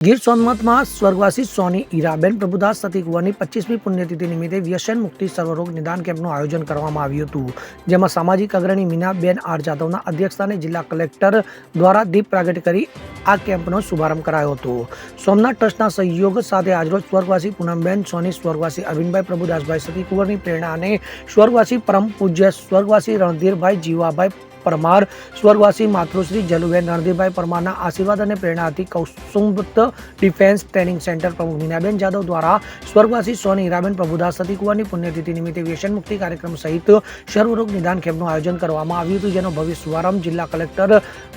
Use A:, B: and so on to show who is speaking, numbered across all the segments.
A: ગીર સોમનાથમાં સ્વર્ગવાસી સોની ઈરાબેન પ્રભુદાસ સતી કુંવરની પચીસમી પુણ્યતિથિ નિમિત્તે વ્યસન મુક્તિ સર્વરોગ નિદાન કેમ્પનું આયોજન કરવામાં આવ્યું હતું. જેમાં સામાજિક અગ્રણી મીનાબેન આર જાદવના અધ્યક્ષસ્થાને જિલ્લા કલેક્ટર દ્વારા દીપ પ્રાગટ્ય કરી આ કેમ્પનો શુભારંભ કરાયો હતો. સોમનાથ ટ્રસ્ટના સહયોગ સાથે આજરોજ સ્વર્ગવાસી પૂનમબેન, સોની સ્વર્ગવાસી અરવિંદભાઈ પ્રભુદાસભાઈ સતી કુંવરની પ્રેરણા અને સ્વર્ગવાસી પરમ પૂજ્ય સ્વર્ગવાસી રણધીરભાઈ જીવાભાઈ પરમાર, સ્વર્ગવાસી માતૃશ્રી જલુબેન રણધીરભાઈ પરમારના આશીર્વાદ અને પ્રેરણાથી કૌસુંબત ડિફેન્સ ટ્રેનિંગ સેન્ટર પ્રમુખ મીનાબેન જાદવ દ્વારા સ્વર્ગવાસી સોની હીરાબેન પ્રભુદાસ સતી કુંવરની પુણ્યતિથિ નિમિત્તે વ્યસન મુક્તિ કાર્યક્રમ સહિત સર્વરોગ નિદાન કેમ્પનું આયોજન કરવામાં આવ્યું હતું, જેનો ભવ્ય શુભારંભ જિલ્લા કલેક્ટર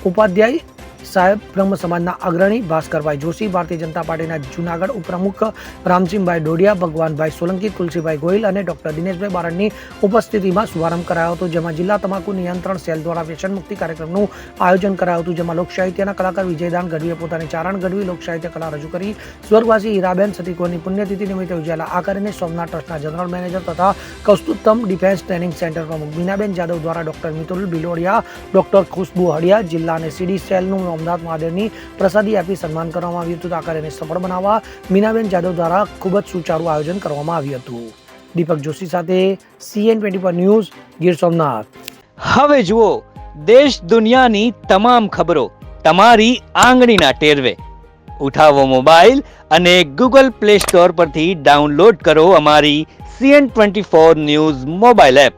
A: ઉપાધ્યાય સાહેબ, બ્રહ્મ સમાજના અગ્રણી ભાસ્કરભાઈ જોશી, ભારતીય જનતા પાર્ટીના જૂનાગઢ ઉપપ્રમુખ રામસિંહભાઈ ડોડિયા, ભગવાનભાઈ સોલંકી, તુલસીભાઈ ગોહિલ અને ડોક્ટર દિનેશભાઈ બારડની ઉપસ્થિતિમાં શુભારંભ કરાયો હતો, જેમાં જિલ્લા તમાકુ નિયંત્રણ સેલ દ્વારા વ્યસન મુક્તિ કાર્યક્રમનું આયોજન કરાયું હતું, જેમાં લોકસાહિત્યના કલાકાર વિજયદાન ગઢવીએ પોતાની ચારણ ગઢવી લોકસાહિત્ય કલા રજૂ કરી. સ્વર્ગવાસી હીરાબેન સતીકોની પુણ્યતિથિ નિમિત્તે ઉજવેલા આ કરીને સોમનાથ ટ્રસ્ટના જનરલ મેનેજર તથા કૌસ્તુત્તમ ડિફેન્સ ટ્રેનિંગ સેન્ટર પ્રમુખ બીનાબેન જાદવ દ્વારા ડોક્ટર મિતુલ બિલોડિયા, ડોક્ટર ખુશ્બુ હડિયા, જિલ્લા અને સીડી સેલનું સોમનાથ મહાદેવની પ્રસાદી આપી સન્માન કરવામાં આવ્યું હતું. આ કાર્યને સફળ બનાવવા મીનાબેન જાદવ દ્વારા ખૂબ જ સુચારું આયોજન કરવામાં આવ્યું હતું. દીપક જોશી સાથે CN twenty four news, Gir Somnath.
B: હવે જુઓ, દેશ દુનિયાની તમામ ખબરો તમારી આંગળીના ટેરવે. ઉઠાવો મોબાઈલ અને ગૂગલ પ્લે સ્ટોર પરથી ડાઉનલોડ કરો અમારી CN twenty four news mobile app.